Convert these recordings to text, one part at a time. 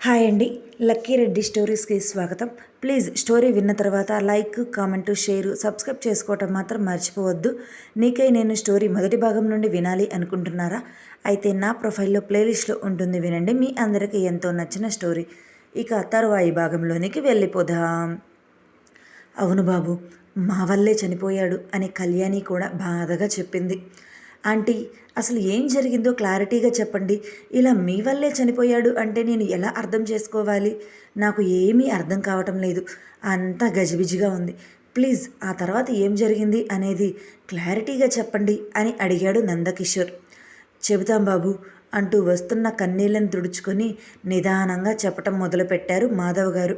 Hi అండి. Lucky Reddy స్టోరీస్కి స్వాగతం. Please story విన్న తర్వాత లైక్ కామెంటు షేరు సబ్స్క్రైబ్ చేసుకోవటం మాత్రం మర్చిపోవద్దు. నీకై నేను స్టోరీ మొదటి భాగం నుండి వినాలి అనుకుంటున్నారా? అయితే నా ప్రొఫైల్లో ప్లేలిస్ట్లో ఉంటుంది వినండి. మీ అందరికీ ఎంతో నచ్చిన స్టోరీ. ఇక తరువాయి భాగంలోనికి వెళ్ళిపోదాం. అవును బాబు మా వల్లే చనిపోయాడు అని కళ్యాణి కూడా బాధగా చెప్పింది. ఆంటీ అసలు ఏం జరిగిందో క్లారిటీగా చెప్పండి. ఇలా మీ వల్లే చనిపోయాడు అంటే నేను ఎలా అర్థం చేసుకోవాలి? నాకు ఏమీ అర్థం కావటం లేదు. అంతా గజిబిజిగా ఉంది. ప్లీజ్ ఆ తర్వాత ఏం జరిగింది అనేది క్లారిటీగా చెప్పండి అని అడిగాడు నందకిషోర్. చెబుతాం బాబు అంటూ వస్తున్న కన్నీళ్ళను తుడుచుకొని నిదానంగా చెప్పటం మొదలుపెట్టారు మాధవ్ గారు.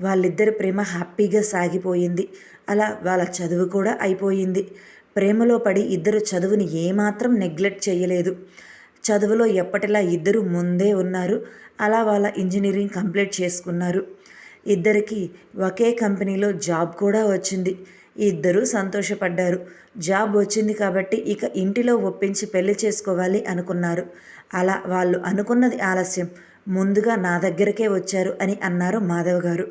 వాళ్ళిద్దరి ప్రేమ హ్యాపీగా సాగిపోయింది. అలా వాళ్ళ చదువు కూడా అయిపోయింది. ప్రేమలో పడి ఇద్దరు చదువుని ఏమాత్రం నెగ్లెక్ట్ చేయలేదు. చదువులో ఎప్పటిలా ఇద్దరు ముందే ఉన్నారు అలా వాళ్ళ ఇంజనీరింగ్ కంప్లీట్ చేసుకున్నారు. ఇద్దరికి ఒకే కంపెనీలో జాబ్ కూడా వచ్చింది. ఇద్దరూ సంతోషపడ్డారు. జాబ్ వచ్చింది కాబట్టి ఇక ఇంటిలో ఒప్పించి పెళ్ళి చేసుకోవాలి అనుకున్నారు. అలా వాళ్ళు అనుకున్నది ఆలస్యం. ముందుగా నా దగ్గరకే వచ్చారు అని అన్నారు మాధవ్ గారు.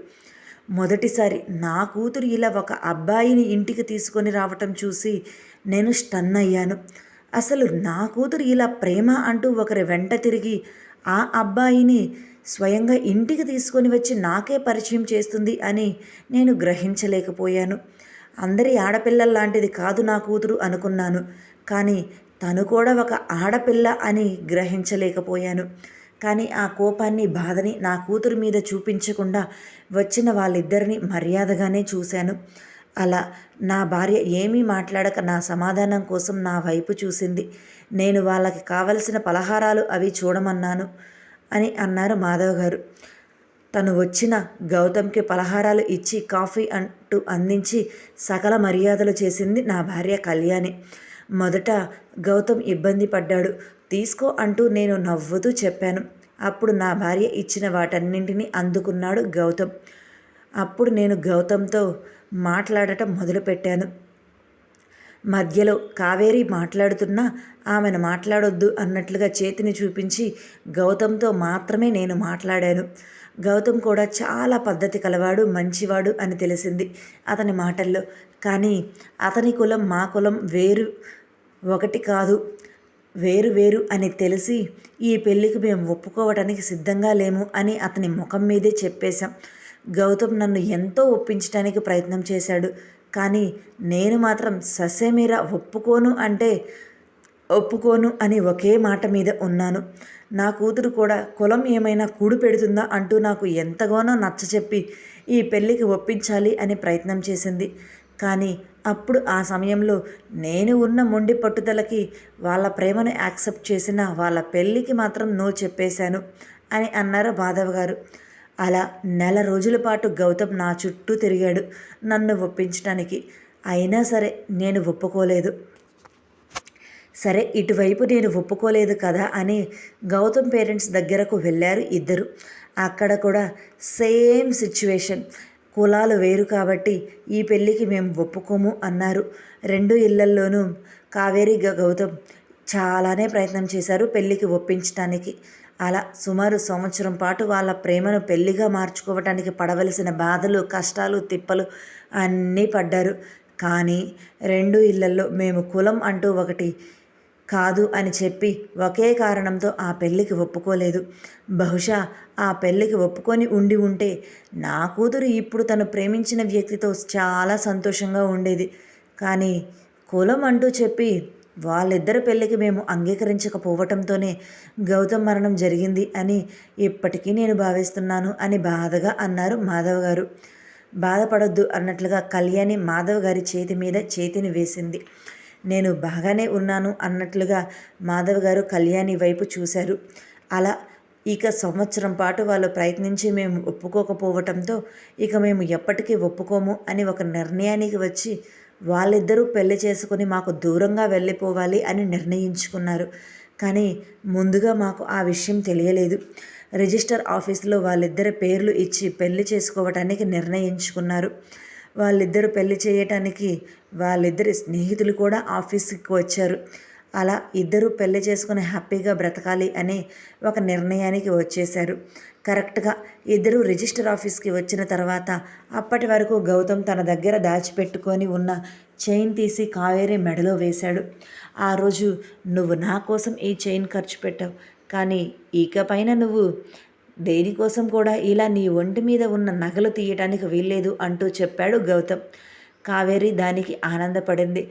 మొదటిసారి నా కూతురు ఇలా ఒక అబ్బాయిని ఇంటికి తీసుకొని రావటం చూసి నేను స్టన్ అయ్యాను. అసలు నా కూతురు ఇలా ప్రేమ అంటూ ఒకరి వెంట తిరిగి ఆ అబ్బాయిని స్వయంగా ఇంటికి తీసుకొని వచ్చి నాకే పరిచయం చేస్తుంది అని నేను గ్రహించలేకపోయాను. అందరి ఆడపిల్లల్లాంటిది కాదు నా కూతురు అనుకున్నాను. కానీ తను కూడా ఒక ఆడపిల్ల అని గ్రహించలేకపోయాను. కానీ ఆ కోపాన్ని బాధని నా కూతురు మీద చూపించకుండా వచ్చిన వాళ్ళిద్దరిని మర్యాదగానే చూశాను. అలా నా భార్య ఏమీ మాట్లాడక నా సమాధానం కోసం నా వైపు చూసింది. నేను వాళ్ళకి కావలసిన పలహారాలు అవి చూడమన్నాను అని అన్నారు మాధవ్ గారు. తను వచ్చిన గౌతమ్కి పలహారాలు ఇచ్చి కాఫీ అంటూ అందించి సకల మర్యాదలు చేసింది నా భార్య కళ్యాణి. మొదట గౌతమ్ ఇబ్బంది పడ్డాడు. తీసుకో అంటూ నేను నవ్వుతూ చెప్పాను. అప్పుడు నా భార్య ఇచ్చిన వాటన్నింటినీ అందుకున్నాడు గౌతమ్. అప్పుడు నేను గౌతమ్తో మాట్లాడటం మొదలుపెట్టాను. మధ్యలో కావేరి మాట్లాడుతున్నా ఆమెను మాట్లాడొద్దు అన్నట్లుగా చేతిని చూపించి గౌతమ్తో మాత్రమే నేను మాట్లాడాను. గౌతమ్ కూడా చాలా పద్ధతి కలవాడు మంచివాడు అని తెలిసింది అతని మాటల్లో. కానీ అతని కులం మా కులం వేరు ఒకటి కాదు. వేరు వేరు అని తెలిసి ఈ పెళ్ళికి మేము ఒప్పుకోవటానికి సిద్ధంగా లేము అని అతని ముఖం మీదే చెప్పేశాం. గౌతమ్ నన్ను ఎంతో ఒప్పించడానికి ప్రయత్నం చేశాడు. కానీ నేను మాత్రం ససేమీరా ఒప్పుకోను అంటే ఒప్పుకోను అని ఒకే మాట మీద ఉన్నాను. నా కూతురు కూడా కులం ఏమైనా కూడు పెడుతుందా అంటూ నాకు ఎంతగానో నచ్చచెప్పి ఈ పెళ్ళికి ఒప్పించాలి అని ప్రయత్నం చేసింది. కానీ అప్పుడు ఆ సమయంలో నేను ఉన్న మొండి పట్టుదలకి వాళ్ళ ప్రేమను యాక్సెప్ట్ చేసిన వాళ్ళ పెళ్ళికి మాత్రం నో చెప్పేశాను అని అన్నారు మాధవ్ గారు. అలా నెల రోజుల పాటు గౌతమ్ నా చుట్టూ తిరిగాడు నన్ను ఒప్పించడానికి అయినా సరే నేను ఒప్పుకోలేదు. సరే ఇటువైపు నేను ఒప్పుకోలేదు కదా అని గౌతమ్ పేరెంట్స్ దగ్గరకు వెళ్ళారు ఇద్దరు. అక్కడ కూడా సేమ్ సిచ్యువేషన్. కులాలు వేరు కాబట్టి ఈ పెళ్ళికి మేము ఒప్పుకోము అన్నారు. రెండు ఇళ్ళల్లోనూ కావేరి గౌతమ్ చాలానే ప్రయత్నం చేశారు పెళ్ళికి ఒప్పించటానికి. అలా సుమారు సంవత్సరం పాటు వాళ్ళ ప్రేమను పెళ్ళిగా మార్చుకోవటానికి పడవలసిన బాధలు కష్టాలు తిప్పలు అన్నీ పడ్డారు. కానీ రెండు ఇళ్ళలో మేము కులం అంటూ ఒకటి కాదు అని చెప్పి ఒకే కారణంతో ఆ పెళ్ళికి ఒప్పుకోలేదు. బహుశా ఆ పెళ్ళికి ఒప్పుకొని ఉండి ఉంటే నా కూతురు ఇప్పుడు తను ప్రేమించిన వ్యక్తితో చాలా సంతోషంగా ఉండేది. కానీ కులం అంటూ చెప్పి వాళ్ళిద్దరి పెళ్ళికి మేము అంగీకరించకపోవటంతోనే గౌతమ్ మరణం జరిగింది అని ఇప్పటికీ నేను భావిస్తున్నాను అని బాధగా అన్నారు మాధవ్ గారు. బాధపడొద్దు అన్నట్లుగా కళ్యాణి మాధవ్ గారి చేతి మీద చేతిని వేసింది. నేను బాగానే ఉన్నాను అన్నట్లుగా మాధవ్ గారు కళ్యాణి వైపు చూశారు. అలా ఇక సంవత్సరం పాటు వాళ్ళు ప్రయత్నించి మేము ఒప్పుకోకపోవటంతో ఇక మేము ఎప్పటికీ ఒప్పుకోము అని ఒక నిర్ణయానికి వచ్చి వాళ్ళిద్దరూ పెళ్ళి చేసుకుని మాకు దూరంగా వెళ్ళిపోవాలి అని నిర్ణయించుకున్నారు. కానీ ముందుగా మాకు ఆ విషయం తెలియలేదు. రిజిస్టర్ ఆఫీస్లో వాళ్ళిద్దరి పేర్లు ఇచ్చి పెళ్ళి చేసుకోవటానికి నిర్ణయించుకున్నారు. వాళ్ళిద్దరు పెళ్ళి చేయటానికి వాళ్ళిద్దరి స్నేహితులు కూడా ఆఫీస్కి వచ్చారు. అలా ఇద్దరూ పెళ్ళి చేసుకుని హ్యాపీగా బ్రతకాలి అనే ఒక నిర్ణయానికి వచ్చేశారు. కరెక్ట్గా ఇద్దరు రిజిస్టర్ ఆఫీస్కి వచ్చిన తర్వాత అప్పటి వరకు గౌతమ్ తన దగ్గర దాచిపెట్టుకొని ఉన్న చైన్ తీసి కావేరి మెడలో వేశాడు. ఆ రోజు నువ్వు నా కోసం ఈ చైన్ ఖర్చు పెట్టావు. కానీ ఇకపైన నువ్వు దేనికోసం కూడా ఇలా నీ ఒంటి మీద ఉన్న నగలు తీయటానికి వీల్లేదు అంటూ చెప్పాడు గౌతమ్. కావేరి దానికి ఆనందపడింది.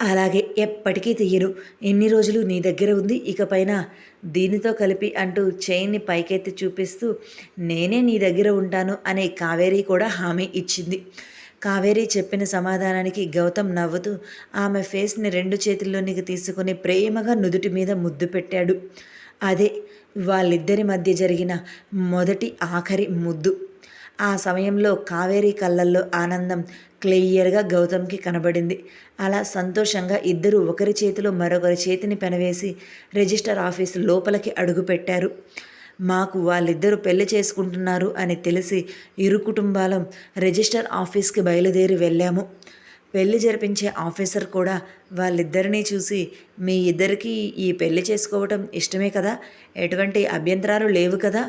అలాగే ఎప్పటికీ తీయరు. ఎన్ని రోజులు నీ దగ్గర ఉంది? ఇకపైన దీనితో కలిపి అంటూ చైన్ని పైకెత్తి చూపిస్తూ నేనే నీ దగ్గర ఉంటాను అనే కావేరి కూడా హామీ ఇచ్చింది. కావేరి చెప్పిన సమాధానానికి గౌతమ్ నవ్వుతూ ఆమె ఫేస్ని రెండు చేతుల్లోనికి తీసుకుని ప్రేమగా నుదుటి మీద ముద్దు పెట్టాడు. అదే వాళ్ళిద్దరి మధ్య జరిగిన మొదటి ఆఖరి ముద్దు. ఆ సమయంలో కావేరి కళ్ళల్లో ఆనందం క్లియర్గా గౌతమ్కి కనబడింది. అలా సంతోషంగా ఇద్దరు ఒకరి చేతిలో మరొకరి చేతిని పెనవేసి రిజిస్టర్ ఆఫీస్ లోపలికి అడుగుపెట్టారు మాకు వాళ్ళిద్దరూ పెళ్ళి చేసుకుంటున్నారు అని తెలిసి ఇరు కుటుంబాలం రిజిస్టర్ ఆఫీస్కి బయలుదేరి వెళ్ళాము. పెళ్ళి జరిపించే ఆఫీసర్ కూడా వాళ్ళిద్దరినీ చూసి మీ ఇద్దరికీ ఈ పెళ్ళి చేసుకోవటం ఇష్టమే కదా? ఎటువంటి అభ్యంతరాలు లేవు కదా?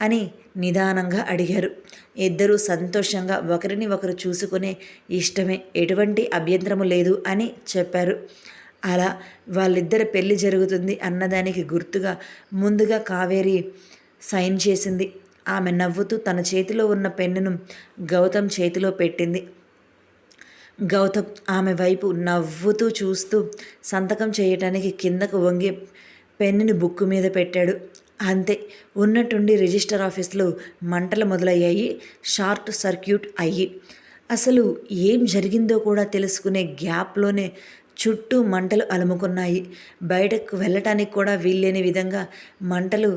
అని నిదానంగా అడిగారు. ఇద్దరూ సంతోషంగా ఒకరిని ఒకరు చూసుకునే ఇష్టమే ఎటువంటి అభ్యంతరము లేదు అని చెప్పారు. అలా వాళ్ళిద్దరి పెళ్ళి జరుగుతుంది అన్నదానికి గుర్తుగా ముందుగా కావేరి సైన్ చేసింది. ఆమె నవ్వుతూ తన చేతిలో ఉన్న పెన్నును గౌతమ్ చేతిలో పెట్టింది. గౌతమ్ ఆమె వైపు నవ్వుతూ చూస్తూ సంతకం చేయటానికి కిందకు వంగి పెన్నుని బుక్కు మీద పెట్టాడు. అంతే ఉన్నట్టుండి రిజిస్టర్ ఆఫీస్లో మంటలు మొదలయ్యాయి షార్ట్ సర్క్యూట్ అయ్యి. అసలు ఏం జరిగిందో కూడా తెలుసుకునే గ్యాప్లోనే చుట్టూ మంటలు అలుముకున్నాయి. బయటకు వెళ్ళటానికి కూడా వీల్లేని విధంగా మంటలు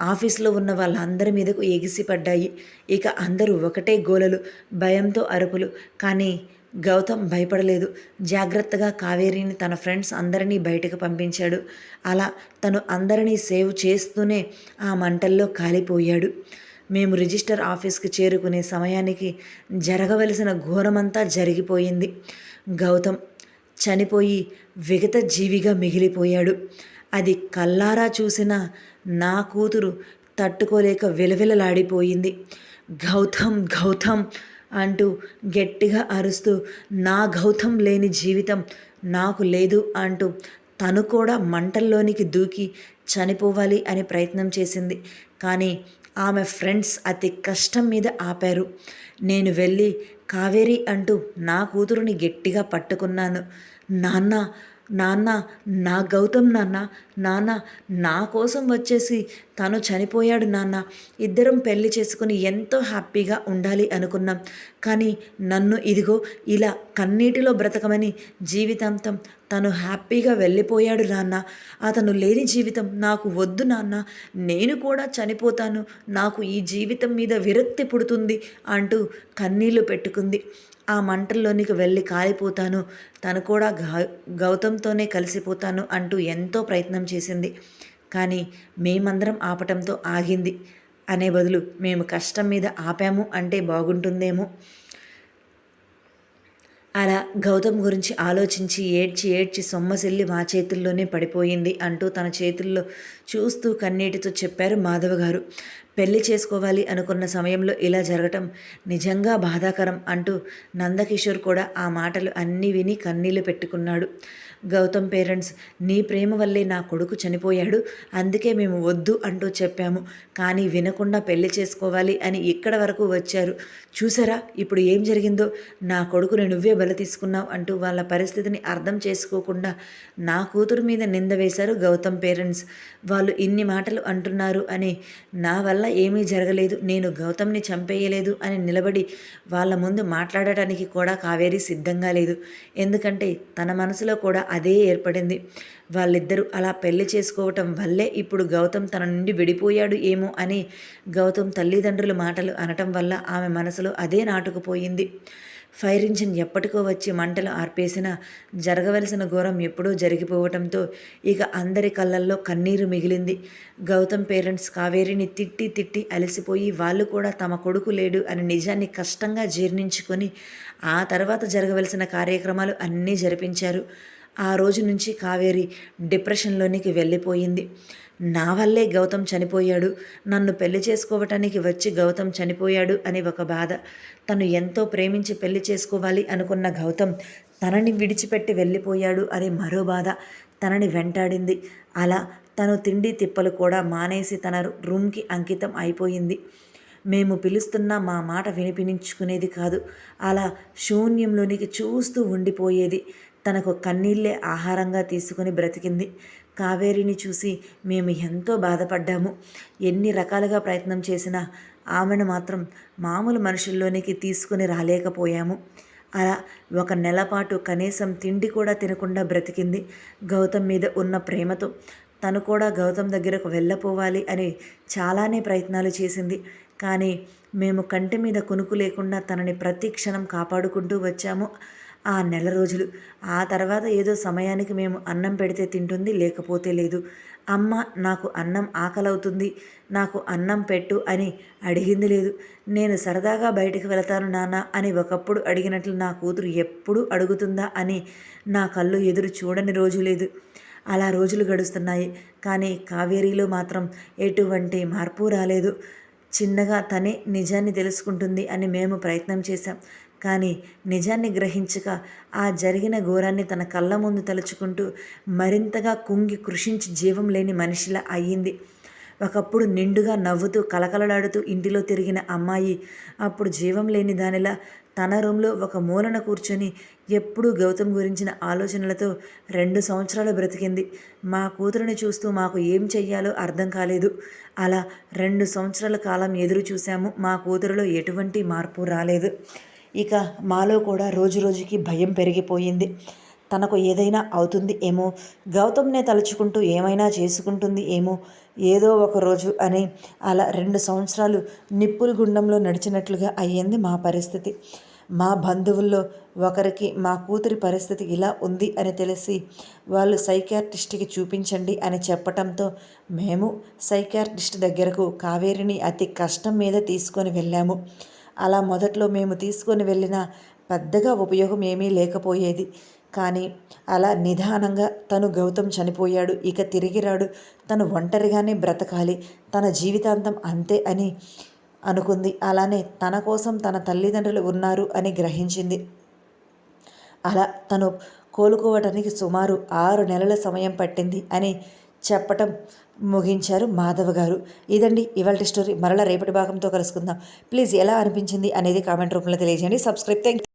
ఆఫీస్లో ఉన్న వాళ్ళందరి మీదకు ఎగిసిపడ్డాయి. ఇక అందరూ ఒకటే గోలలు భయంతో అరుపులు. కానీ గౌతమ్ భయపడలేదు. జాగ్రత్తగా కావేరిని తన ఫ్రెండ్స్ అందరినీ బయటకు పంపించాడు. అలా తను అందరినీ సేవ్ చేస్తూనే ఆ మంటల్లో కాలిపోయాడు. మేము రిజిస్టర్ ఆఫీస్కి చేరుకునే సమయానికి జరగవలసిన ఘోరమంతా జరిగిపోయింది. గౌతమ్ చనిపోయి విగత జీవిగా మిగిలిపోయాడు. అది కల్లారా చూసిన నా కూతురు తట్టుకోలేక విలవిలలాడిపోయింది. గౌతమ్ గౌతమ్ అంటూ గట్టిగా అరుస్తూ నా గౌతం లేని జీవితం నాకు లేదు అంటూ తను కూడా మంటల్లోనికి దూకి చనిపోవాలి అని ప్రయత్నం చేసింది. కానీ ఆమె ఫ్రెండ్స్ అతి కష్టం మీద ఆపారు. నేను వెళ్ళి కావేరి అంటూ నా కూతురుని గట్టిగా పట్టుకున్నాను. నాన్న నాన్న నా గౌతమ్ నాన్న నాన్న నా కోసం వచ్చేసి తను చనిపోయాడు నాన్న. ఇద్దరం పెళ్ళి చేసుకుని ఎంతో హ్యాపీగా ఉండాలి అనుకున్నాం. కానీ నన్ను ఇదిగో ఇలా కన్నీటిలో బ్రతకమని జీవితాంతం తను హ్యాపీగా వెళ్ళిపోయాడు నాన్న. అతను లేని జీవితం నాకు వద్దు నాన్న. నేను కూడా చనిపోతాను. నాకు ఈ జీవితం మీద విరక్తి పుడుతుంది అంటూ కన్నీళ్ళు పెట్టుకుంది. ఆ మంటల్లోనికి వెళ్ళి కాలిపోతాను. తను కూడా గౌతంతోనే కలిసిపోతాను అంటూ ఎంతో ప్రయత్నం చేసింది. కానీ మేమందరం ఆపటంతో ఆగింది. అనే బదులు మేము కష్టం మీద ఆపాము అంటే బాగుంటుందేమో. అలా గౌతమ్ గురించి ఆలోచించి ఏడ్చి ఏడ్చి సొమ్మసిల్లి మా చేతుల్లోనే పడిపోయింది అంటూ తన చేతుల్లో చూస్తూ కన్నీటితో చెప్పారు మాధవ గారు పెళ్ళి చేసుకోవాలి అనుకున్న సమయంలో ఇలా జరగటం నిజంగా బాధాకరం అంటూ నందకిషోర్ కూడా ఆ మాటలు అన్నీ విని కన్నీళ్ళు పెట్టుకున్నాడు. గౌతమ్ పేరెంట్స్ నీ ప్రేమ వల్లే నా కొడుకు చనిపోయాడు. అందుకే మేము వద్దు అంటూ చెప్పాము. కానీ వినకుండా పెళ్ళి చేసుకోవాలి అని ఇక్కడ వరకు వచ్చారు. చూసారా ఇప్పుడు ఏం జరిగిందో? నా కొడుకుని నువ్వే బల తీసుకున్నావు అంటూ వాళ్ళ పరిస్థితిని అర్థం చేసుకోకుండా నా కూతురు మీద నింద వేశారు గౌతమ్ పేరెంట్స్. వాళ్ళు ఇన్ని మాటలు అంటున్నారు అని నా వల్ల ఏమీ జరగలేదు. నేను గౌతమ్ని చంపేయలేదు అని నిలబడి వాళ్ళ ముందు మాట్లాడటానికి కూడా కావేరి సిద్ధంగా లేదు. ఎందుకంటే తన మనసులో కూడా అదే ఏర్పడింది. వాళ్ళిద్దరూ అలా పెళ్ళి చేసుకోవటం వల్లే ఇప్పుడు గౌతమ్ తన నుండి విడిపోయాడు ఏమో అని గౌతమ్ తల్లిదండ్రుల మాటలు అనటం వల్ల ఆమె మనసులో అదే నాటుకుపోయింది. ఫైర్ ఇంజిన్ ఎప్పటికో వచ్చి మంటలు ఆర్పేసినా జరగవలసిన ఘోరం ఎప్పుడూ జరిగిపోవటంతో ఇక అందరి కళ్ళల్లో కన్నీరు మిగిలింది. గౌతమ్ పేరెంట్స్ కావేరిని తిట్టి తిట్టి అలసిపోయి వాళ్ళు కూడా తమ కొడుకు లేడు అని నిజాన్ని కష్టంగా జీర్ణించుకొని ఆ తర్వాత జరగవలసిన కార్యక్రమాలు అన్నీ జరిపించారు. ఆ రోజు నుంచి కావేరి డిప్రెషన్లోనికి వెళ్ళిపోయింది. నా వల్లే గౌతమ్ చనిపోయాడు. నన్ను పెళ్ళి చేసుకోవటానికి వచ్చి గౌతమ్ చనిపోయాడు అని ఒక బాధ. తను ఎంతో ప్రేమించి పెళ్ళి చేసుకోవాలి అనుకున్న గౌతమ్ తనని విడిచిపెట్టి వెళ్ళిపోయాడు అని మరో బాధ తనని వెంటాడింది. అలా తను తిండి తిప్పలు కూడా మానేసి తన రూమ్కి అంకితం అయిపోయింది. మేము పిలుస్తున్న మా మాట వినిపించుకునేది కాదు. అలా శూన్యంలోనికి చూస్తూ ఉండిపోయేది. తనకు కన్నీళ్ళే ఆహారంగా తీసుకుని బ్రతికింది. కావేరిని చూసి మేము ఎంతో బాధపడ్డాము. ఎన్ని రకాలుగా ప్రయత్నం చేసినా ఆమెను మాత్రం మామూలు మనుషుల్లోనికి తీసుకుని రాలేకపోయాము. అలా ఒక నెల పాటు కనీసం తిండి కూడా తినకుండా బ్రతికింది గౌతమ్ మీద ఉన్న ప్రేమతో. తను కూడా గౌతమ్ దగ్గరకు వెళ్ళపోవాలి అని చాలానే ప్రయత్నాలు చేసింది. కానీ మేము కంటి మీద కునుకు లేకుండా తనని ప్రతి క్షణం కాపాడుకుంటూ వచ్చాము. ఆ నెల రోజులు. ఆ తర్వాత ఏదో సమయానికి మేము అన్నం పెడితే తింటుంది లేకపోతే లేదు. అమ్మ నాకు అన్నం ఆకలవుతుంది నాకు అన్నం పెట్టు అని అడిగింది లేదు. నేను సరదాగా బయటికి వెళతాను నాన్న అని ఒకప్పుడు అడిగినట్లు నా కూతురు ఎప్పుడు అడుగుతుందా అని నా కళ్ళు ఎదురు చూడని రోజు లేదు. అలా రోజులు గడుస్తున్నాయి. కానీ కావేరీలో మాత్రం ఎటువంటి మార్పు రాలేదు. చిన్నగా తనే నిజాన్ని తెలుసుకుంటుంది అని మేము ప్రయత్నం చేశాం. కానీ నిజాన్ని గ్రహించక ఆ జరిగిన ఘోరాన్ని తన కళ్ళ ముందు తలుచుకుంటూ మరింతగా కుంగి కృషించి జీవం లేని మనిషిలా అయ్యింది. ఒకప్పుడు నిండుగా నవ్వుతూ కలకలలాడుతూ ఇంటిలో తిరిగిన అమ్మాయి అప్పుడు జీవం లేని దానిలా తన రూమ్లో ఒక మూలన కూర్చొని ఎప్పుడూ గౌతమ్ గురించిన ఆలోచనలతో రెండు సంవత్సరాలు బ్రతికింది. మా కూతురుని చూస్తూ మాకు ఏం చెయ్యాలో అర్థం కాలేదు. అలా రెండు సంవత్సరాల కాలం ఎదురు చూశాము. మా కూతురులో ఎటువంటి మార్పు రాలేదు. ఇక మాలో కూడా రోజు రోజుకి భయం పెరిగిపోయింది. తనకు ఏదైనా అవుతుంది ఏమో గౌతమ్నే తలుచుకుంటూ ఏమైనా చేసుకుంటుంది ఏమో ఏదో ఒక రోజు అని అలా రెండు సంవత్సరాలు నిప్పుల గుండంలో నడిచినట్లుగా అయ్యింది మా పరిస్థితి. మా బంధువుల్లో ఒకరికి మా కూతురి పరిస్థితి ఇలా ఉంది అని తెలిసి వాళ్ళు సైకాట్రిస్ట్కి చూపించండి అని చెప్పటంతో మేము సైకాట్రిస్ట్ దగ్గరకు కావేరిని అతి కష్టం మీద తీసుకొని వెళ్ళాము. అలా మొదట్లో మేము తీసుకొని వెళ్ళిన పెద్దగా ఉపయోగం ఏమీ లేకపోయేది. కానీ అలా నిదానంగా తను గౌతమ్ చనిపోయాడు. ఇక తిరిగి రాడు. తను ఒంటరిగానే బ్రతకాలి. తన జీవితాంతం అంతే అని అనుకుంది. అలానే తన కోసం తన తల్లిదండ్రులు ఉన్నారు అని గ్రహించింది. అలా తను కోలుకోవటానికి సుమారు ఆరు నెలల సమయం పట్టింది అని చెప్పటం ముగించారు మాధవ్ గారు. ఇదండి ఇవాళ స్టోరీ. మరలా రేపటి భాగంతో కలుసుకుందాం. ప్లీజ్ ఎలా అనిపించింది అనేది కామెంట్ రూపంలో తెలియజేయండి. సబ్స్క్రైబ్. థ్యాంక్